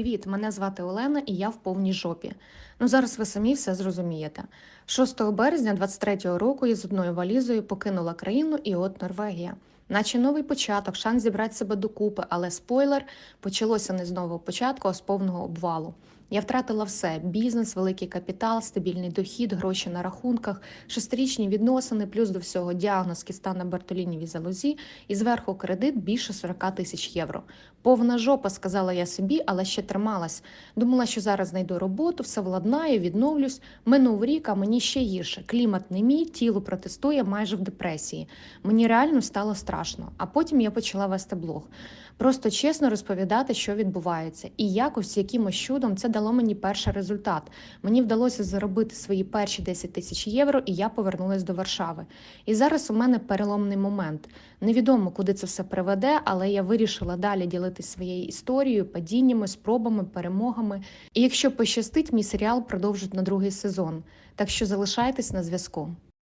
Привіт, мене звати Олена, і я в повній жопі. Ну зараз ви самі все зрозумієте. 6 березня 23-го року я з одною валізою покинула країну, і от Норвегія. Наче новий початок, шанс зібрати себе докупи, але спойлер почалося не з нового початку, а з повного обвалу. Я втратила все: бізнес, великий капітал, стабільний дохід, гроші на рахунках, шестирічні відносини, плюс до всього діагноз кіста на Бартолінівій залозі і зверху кредит більше 40 тисяч євро. Повна жопа, сказала я собі, але ще трималась. Думала, що зараз знайду роботу, все владнаю, відновлюсь. Минув рік, а мені ще гірше. Клімат не мій, тіло протестує майже в депресії. Мені реально стало страшно. А потім я почала вести блог. Просто чесно розповідати, що відбувається. І якось якимось чудом це дало мені перший результат. Мені вдалося заробити свої перші 10 тисяч євро, і я повернулася до Варшави. І зараз у мене переломний момент. Невідомо, куди це все приведе, але я вирішила далі ділитися своєю історією, падіннями, спробами, перемогами. І якщо пощастить, мій серіал продовжить на другий сезон. Так що залишайтесь на зв'язку.